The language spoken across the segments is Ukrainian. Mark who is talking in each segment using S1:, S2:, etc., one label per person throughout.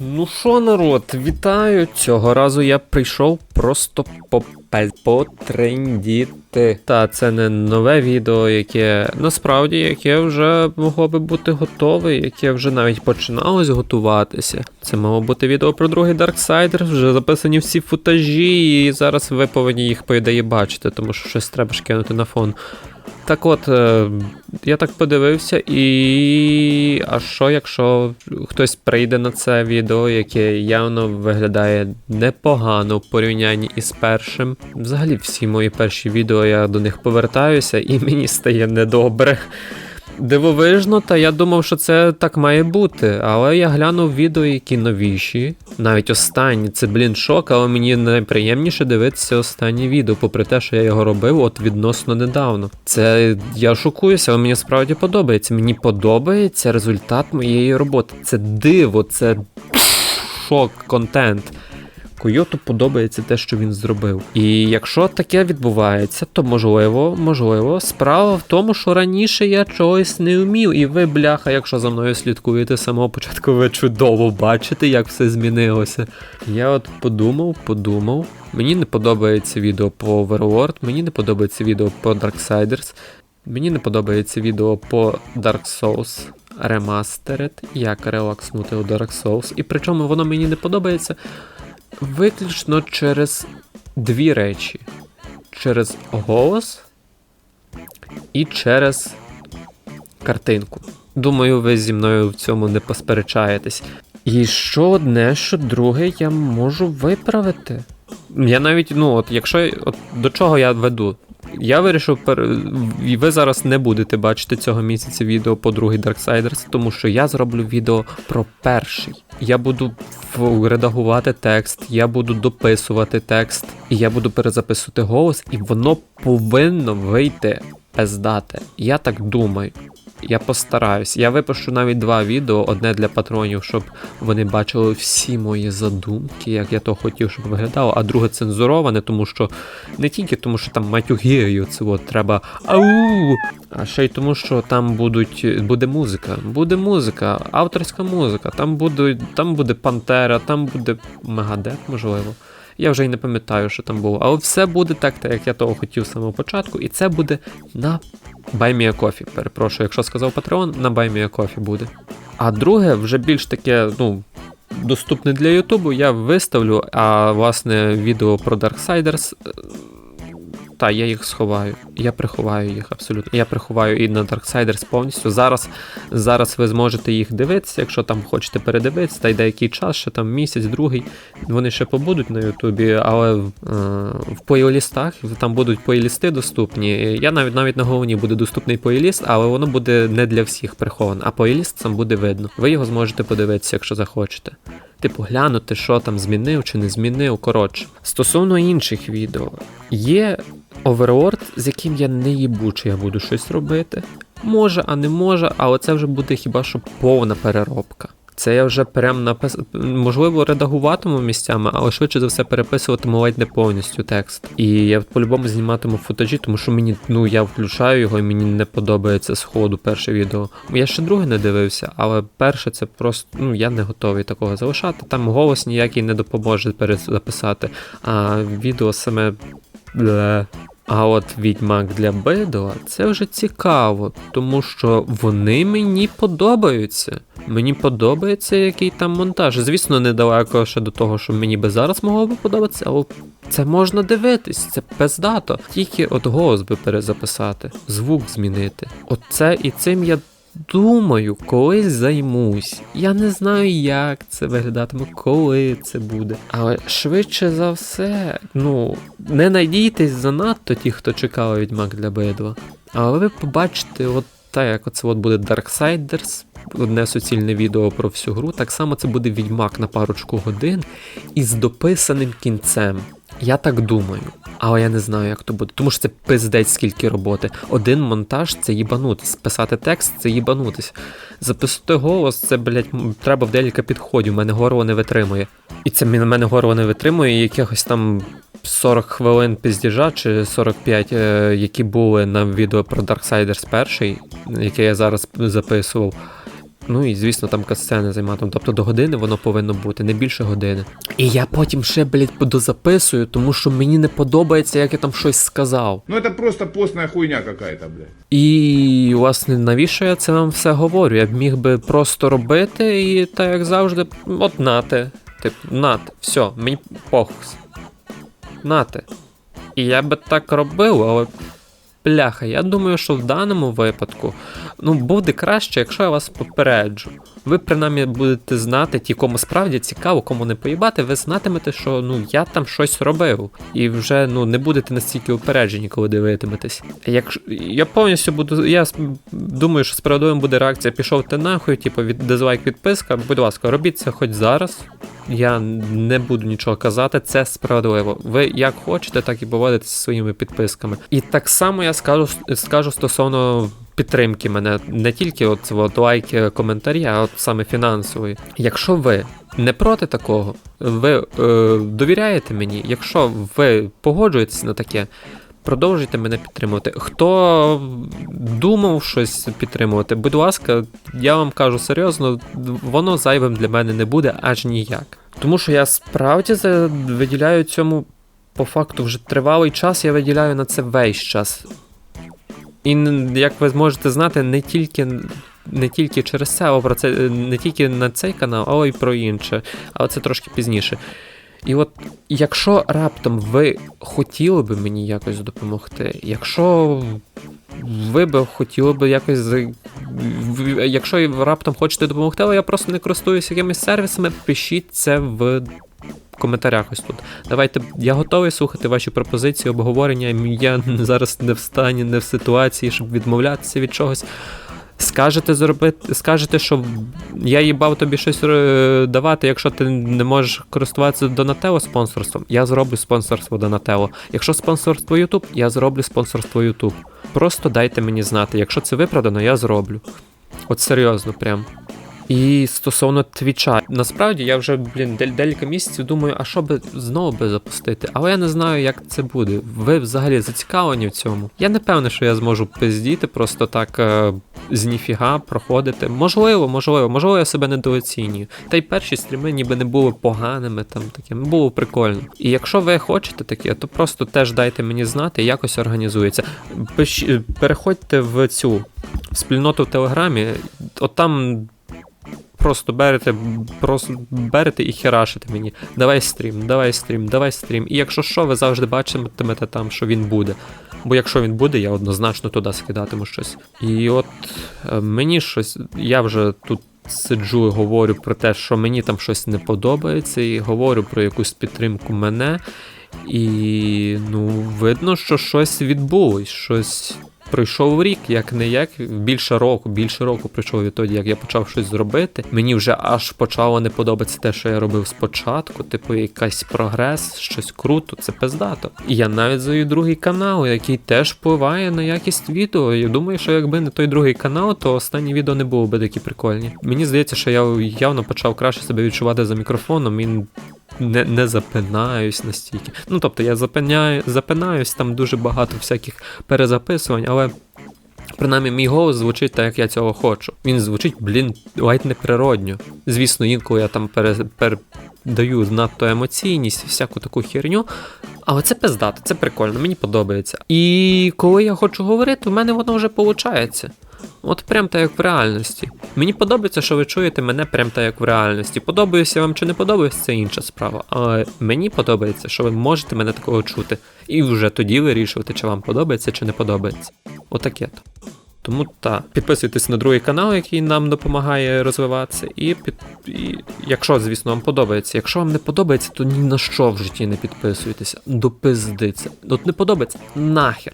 S1: Ну що, народ, вітаю! Цього разу я прийшов просто потрендіти. Та це не нове відео, яке насправді яке вже могло би бути готове, яке вже навіть починалось готуватися. Це мало бути відео про другий Darksiders, вже записані всі футажі, і зараз ви повинні їх, по ідеї, бачити, тому що щось треба ж кинути на фон. Так от, е, я так подивився, і. А що, якщо хтось прийде на це відео, яке явно виглядає непогано в порівнянні із першим. Взагалі, всі мої перші відео я до них повертаюся, і мені стає недобре. Дивовижно, та я думав, що це так має бути. Але я глянув відео, які новіші. Навіть останні, це блін шок, але мені найприємніше дивитися останнє відео, попри те, що я його робив от відносно недавно. Це я шокуюся, але мені справді подобається. Мені подобається результат моєї роботи. Це диво, це шок, контент. Койоту подобається те, що він зробив. І якщо таке відбувається, то можливо, можливо, справа в тому, що раніше я чогось не вмів, і ви, бляха, якщо за мною слідкуєте з самого початку, ви чудово бачите, як все змінилося. Я от подумав, подумав. Мені не подобається відео по Overlord, мені не подобається відео по Darksiders, мені не подобається відео по Dark Souls Remastered, як релакснути у Dark Souls. І причому воно мені не подобається виключно через дві речі: через голос і через картинку. Думаю, ви зі мною в цьому не посперечаєтесь. І що одне, що друге я можу виправити. Я навіть, ну, от якщо от до чого я веду. Я вирішив, і ви зараз не будете бачити цього місяця відео по другий Darksiders, тому що я зроблю відео про перший. Я буду редагувати текст, я буду дописувати текст, і я буду перезаписувати голос, і воно повинно вийти пиздати. Я так думаю. Я постараюсь. Я випущу навіть два відео: одне для патронів, щоб вони бачили всі мої задумки, як я то хотів, щоб виглядало, а друге цензуроване, тому що не тільки тому, що там матюгію, це от треба ау, а ще й тому, що там будуть буде музика. Буде музика, авторська музика. Там буде, там буде Пантера, там буде Мегадет, можливо. Я вже й не пам'ятаю, що там було. Але все буде так, так як я того хотів з самого початку, і це буде на BuyMeACoffee. Перепрошую, якщо сказав Patreon, на BuyMeACoffee буде. А друге, вже більш таке, ну. Доступне для Ютубу, я виставлю, а власне відео про Darksiders. Та, я їх сховаю. Я приховаю їх абсолютно. Я приховаю і на Darksiders повністю. Зараз, зараз ви зможете їх дивитися, якщо там хочете передивитися, та й деякий час, ще там місяць, другий. Вони ще побудуть на Ютубі, але е, в плейлістах там будуть плейлісти доступні. Я навіть навіть на головні буде доступний плейліст, але воно буде не для всіх приховано, а плейліст сам буде видно. Ви його зможете подивитися, якщо захочете. Типу, глянути, що там змінив чи не змінив. Коротше. Стосовно інших відео, є Overlord, з яким я не їбу, чи я буду щось робити. Може, а не може, але це вже буде хіба що повна переробка. Це я вже прям напис... можливо, редагуватиму місцями, але швидше за все переписуватиму ледь не повністю текст. І я по-любому зніматиму футажі, тому що мені, ну я включаю його і мені не подобається з ходу перше відео. Я ще друге не дивився, але перше це просто, ну я не готовий такого залишати. Там голос ніякий не допоможе перезаписати, а відео саме. А от відьмак для Бедова це вже цікаво, тому що вони мені подобаються. Мені подобається який там монтаж. Звісно, недалеко ще до того, що мені би зараз могло би подобатися, але це можна дивитись, це пиздато. Тільки от голос би перезаписати, звук змінити. Оце і цим я думаю, колись займусь. Я не знаю, як це виглядатиме, коли це буде. Але швидше за все, ну, не надійтесь занадто ті, хто чекали відьмак для Б2. Але ви побачите, от так, як оце от буде Darksiders, одне суцільне відео про всю гру. Так само це буде відьмак на парочку годин із дописаним кінцем. Я так думаю, але я не знаю, як то буде. Тому що це пиздець скільки роботи. Один монтаж це їбанутись. Писати текст це їбанутись. Записати голос, це, блять, треба в декілька підходів. Мене горло не витримує. І це мене горло не витримує, якихось там 40 хвилин піздіжа чи 45, е, які були на відео про Darksiders перший, яке я зараз записував. Ну і звісно, там касцени займатимуть. Тобто до години воно повинно бути, не більше години. І я потім ще, блядь, дозаписую, тому що мені не подобається, як я там щось сказав.
S2: Ну это просто постная хуйня какая-то, блядь.
S1: І власне, навіщо я це вам все говорю? Я б міг би просто робити і так як завжди, от нате. Тип, нате, все, мені похуй. Нате. І я би так робив, але. Бляха, я думаю, що в даному випадку ну, буде краще, якщо я вас попереджу. Ви принаймні будете знати, ті, кому справді цікаво, кому не поїбати, ви знатимете, що ну я там щось робив. І вже ну не будете настільки упереджені, коли дивитиметесь. Якщо я повністю буду. Я думаю, що справедливим буде реакція пішов ти нахуй, типу від дизлайк підписка. Будь ласка, робіть це хоч зараз. Я не буду нічого казати, це справедливо. Ви як хочете, так і поводитеся зі своїми підписками. І так само я скажу, скажу стосовно підтримки мене, не тільки от, от лайки, коментарі, а от саме фінансової. Якщо ви не проти такого, ви е, довіряєте мені, якщо ви погоджуєтесь на таке. Продовжуйте мене підтримувати. Хто думав щось підтримувати, будь ласка, я вам кажу серйозно, воно зайвим для мене не буде аж ніяк. Тому що я справді виділяю цьому по факту вже тривалий час, я виділяю на це весь час. І як ви зможете знати, не тільки. Не тільки через а про це не тільки на цей канал, але й про інше. Але це трошки пізніше. І от якщо раптом ви хотіли би мені якось допомогти, якщо ви би хотіли би якось. Якщо раптом хочете допомогти, але я просто не користуюся якимись сервісами, пишіть це в коментарях ось тут. Давайте, я готовий слухати ваші пропозиції, обговорення. Я зараз не в стані, не в ситуації, щоб відмовлятися від чогось. Скажете зробити, скажете, що я їбав тобі щось е, давати, якщо ти не можеш користуватися Донателло спонсорством, я зроблю спонсорство Донателло. Якщо спонсорство YouTube, я зроблю спонсорство YouTube. Просто дайте мені знати. Якщо це виправдано, я зроблю. От серйозно, прям. І стосовно твіча, насправді я вже, блін, декілька місяців думаю, а що би знову би запустити, але я не знаю, як це буде. Ви взагалі зацікавлені в цьому. Я не певний, що я зможу пиздіти, просто так е, з ніфіга проходити. Можливо, можливо, можливо, я себе недооцінюю. Та й перші стріми ніби не були поганими, там таким було прикольно. І якщо ви хочете таке, то просто теж дайте мені знати, якось організується. Пиш... Переходьте в цю спільноту в Телеграмі, от там просто берете, просто берете і херашите мені. Давай стрім, давай стрім, давай стрім. І якщо що, ви завжди бачитимете там, що він буде. Бо якщо він буде, я однозначно туди скидатиму щось. І от е, мені щось, я вже тут. Сиджу і говорю про те, що мені там щось не подобається, і говорю про якусь підтримку мене. І ну, видно, що щось відбулось, щось пройшов рік, як не як, більше року, більше року пройшов відтоді, як я почав щось зробити. Мені вже аж почало не подобатися те, що я робив спочатку, типу, якийсь прогрес, щось круто, це пиздато. І я навіть завів другий канал, який теж впливає на якість відео. Я думаю, що якби не той другий канал, то останні відео не було би такі прикольні. Мені здається, що я явно почав краще себе відчувати за мікрофоном. І не, не запинаюсь настільки. Ну тобто я запиняю, запинаюсь, там дуже багато всяких перезаписувань, але принаймні мій голос звучить так, як я цього хочу. Він звучить, блін, ледь неприродньо. Звісно, інколи я там пере, передаю надто емоційність, всяку таку херню. Але це пиздато, це прикольно, мені подобається. І коли я хочу говорити, в мене воно вже виходить. От прям так як в реальності. Мені подобається, що ви чуєте мене прям так як в реальності. Подобаюся вам чи не подобається, це інша справа. Але мені подобається, що ви можете мене такого чути. І вже тоді вирішувати, чи вам подобається, чи не подобається. Отаке то. Тому так, підписуйтесь на другий канал, який нам допомагає розвиватися. І, під... і якщо, звісно, вам подобається. Якщо вам не подобається, то ні на що в житті не підписуйтеся. До Допиздиться. От не подобається нахер.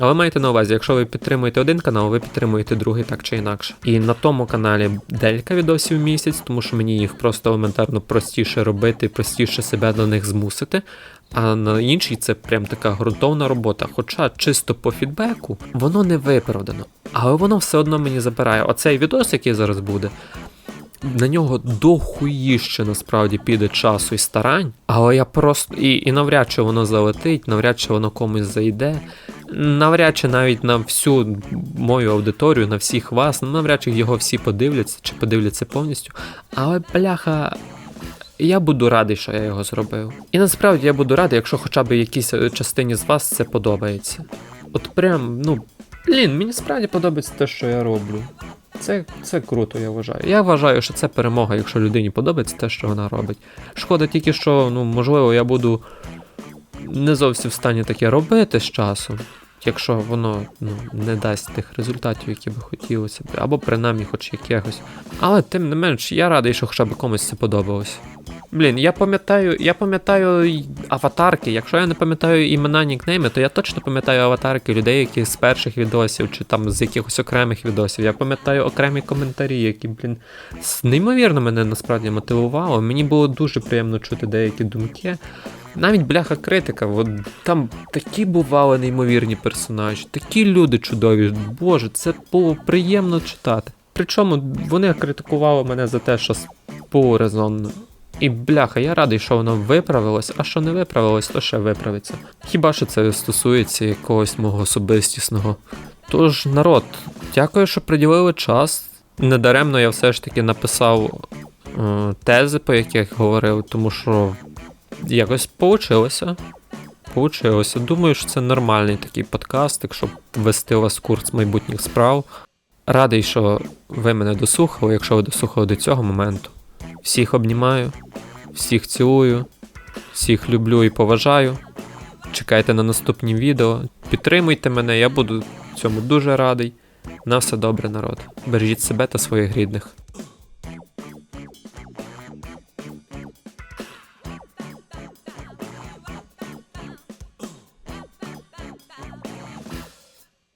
S1: Але майте на увазі, якщо ви підтримуєте один канал, ви підтримуєте другий так чи інакше. І на тому каналі делька відосів місяць, тому що мені їх просто елементарно простіше робити, простіше себе до них змусити. А на іншій це прям така ґрунтовна робота. Хоча чисто по фідбеку воно не виправдано. Але воно все одно мені забирає. Оцей відос, який зараз буде, на нього дохуїще насправді піде часу і старань, але я просто. І, і навряд чи воно залетить, навряд чи воно комусь зайде. Навряд чи навіть на всю мою аудиторію, на всіх вас, ну, навряд чи його всі подивляться чи подивляться повністю. Але бляха. Я буду радий, що я його зробив. І насправді я буду радий, якщо хоча б якійсь е, частині з вас це подобається. От прям, ну, блін, мені справді подобається те, що я роблю. Це, це круто, я вважаю. Я вважаю, що це перемога, якщо людині подобається те, що вона робить. Шкода тільки, що, ну, можливо, я буду не зовсім в стані таке робити з часом, якщо воно ну, не дасть тих результатів, які би хотілося б, або принаймні хоч якихось. Але тим не менш, я радий, що хоча б комусь це подобалось. Блін, я пам'ятаю, я пам'ятаю аватарки. Якщо я не пам'ятаю імена нікнейми, то я точно пам'ятаю аватарки людей, які з перших відосів, чи там з якихось окремих відосів. Я пам'ятаю окремі коментарі, які, блін, неймовірно мене насправді мотивувало. Мені було дуже приємно чути деякі думки. Навіть бляха критика, от там такі бували неймовірні персонажі, такі люди чудові. Боже, це було приємно читати. Причому вони критикували мене за те, що резонно. І бляха, я радий, що воно виправилось, а що не виправилось, то ще виправиться. Хіба що це стосується якогось мого особистісного. Тож, народ, дякую, що приділили час. Недаремно я все ж таки написав е, тези, по яких говорив, тому що якось получилося. Получилося. Думаю, що це нормальний такий подкаст, якщо ввести у вас курс майбутніх справ. Радий, що ви мене дослухали, якщо ви дослухали до цього моменту. Всіх обнімаю, всіх цілую, всіх люблю і поважаю. Чекайте на наступні відео. Підтримуйте мене, я буду цьому дуже радий. На все добре, народ. Бережіть себе та своїх рідних.